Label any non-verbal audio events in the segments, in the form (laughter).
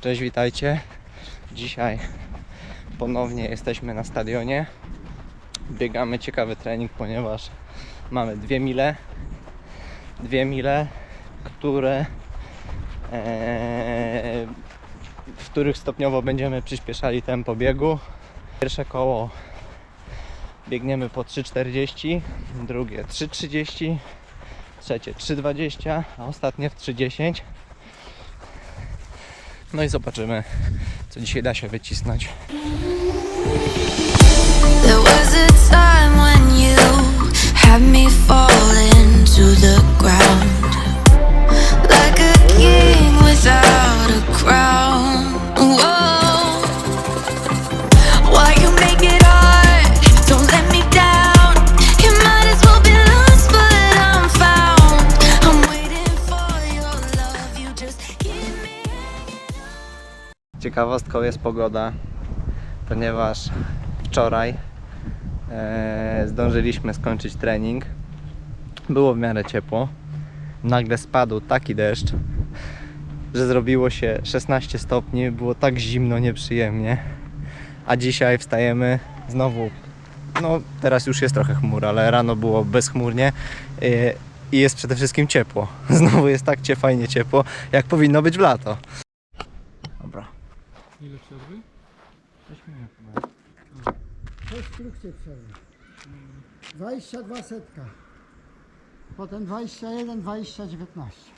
Cześć, witajcie. Dzisiaj ponownie jesteśmy na stadionie. Biegamy ciekawy trening, ponieważ mamy dwie mile. Dwie mile, które e, w których stopniowo będziemy przyspieszali tempo biegu. Pierwsze koło biegniemy po 3,40, drugie 3,30, trzecie 3,20, a ostatnie w 3,10. No i zobaczymy, co dzisiaj da się wycisnąć. There was a time when you had me falling Ciekawostką jest pogoda, ponieważ wczoraj e, zdążyliśmy skończyć trening. Było w miarę ciepło. Nagle spadł taki deszcz, że zrobiło się 16 stopni. Było tak zimno, nieprzyjemnie. A dzisiaj wstajemy znowu. No, teraz już jest trochę chmur, ale rano było bezchmurnie. e, I jest przede wszystkim ciepło. (laughs) Znowu jest tak fajnie ciepło, jak powinno być w lato. Ile przerwy? 6 minut chyba. To jest krótkie przerwy. 22 setka. Potem 21, 20, 19.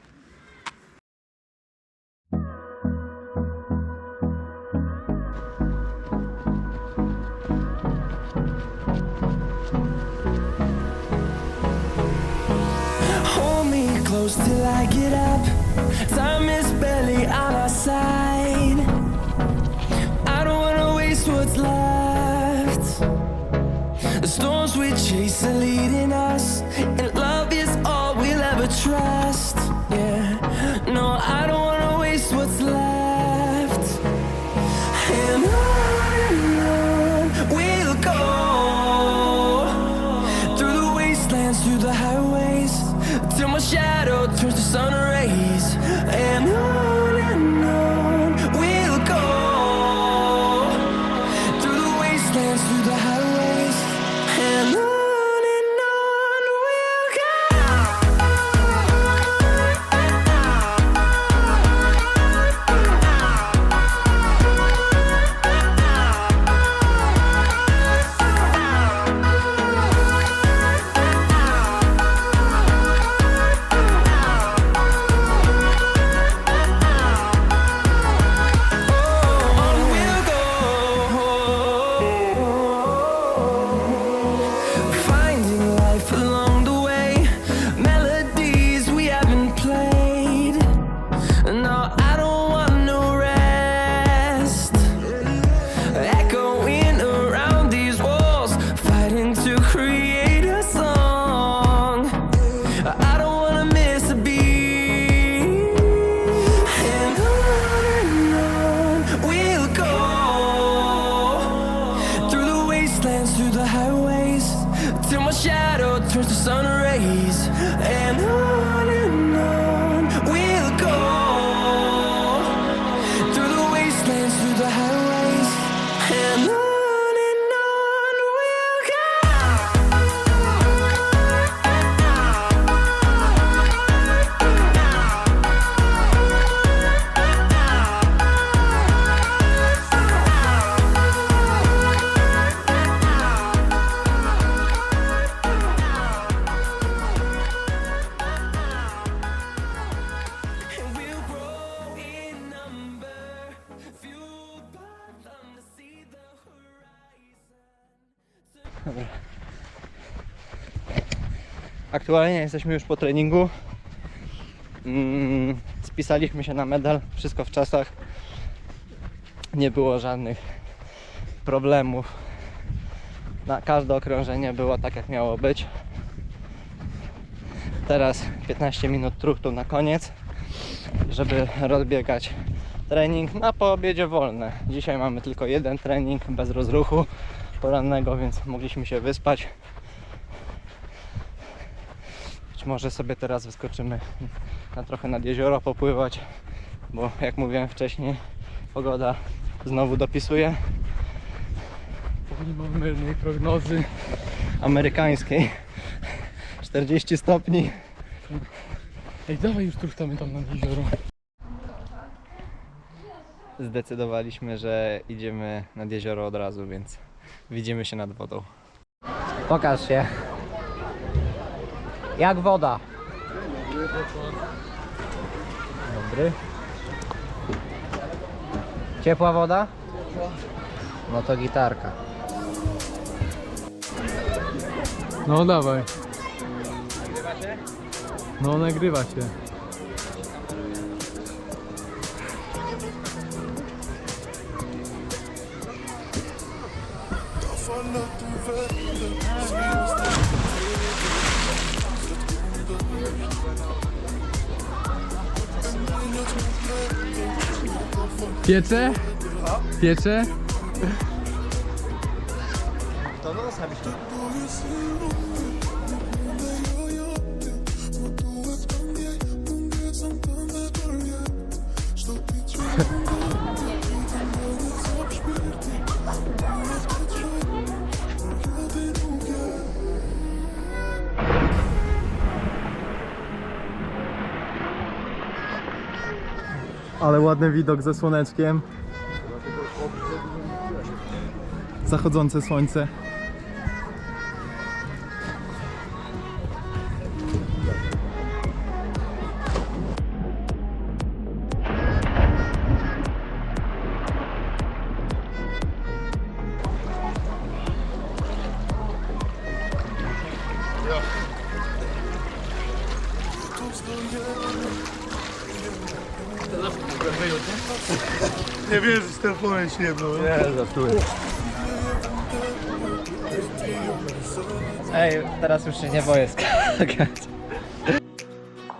Hold me close till I get up. Time is barely on chase a leading eye. To create a song. I don't wanna miss a beat. And on and on we'll go through the wastelands, through the highways, till my shadow turns to sun rays. And on and horizon. Aktualnie jesteśmy już po treningu. Mm, spisaliśmy się na medal, wszystko w czasach. Nie było żadnych problemów. Na każde okrążenie było tak jak miało być. Teraz 15 minut truchtu na koniec, żeby rozbiegać trening. Na po obiedzie wolne. Dzisiaj mamy tylko jeden trening bez rozruchu porannego, więc mogliśmy się wyspać. Być może sobie teraz wyskoczymy na trochę nad jezioro popływać, bo jak mówiłem wcześniej, Pogoda znowu dopisuje mamy żadnej prognozy. amerykańskiej. 40 stopni. Ej, dawaj już truchtamy tam nad jezioro. Zdecydowaliśmy, że idziemy nad jezioro od razu, więc widzimy się nad wodą. Pokaż się. Jak woda? Dobry. Ciepła woda? No to gitarka. No dawaj. No nagrywa się. Jetzt? Jetzt? Donneres habe ich da. Ale ładny widok ze słoneczkiem. Zachodzące słońce. Nie wierzę, z telefonem się jedno. Ej, teraz już się nie boję skakać. (laughs)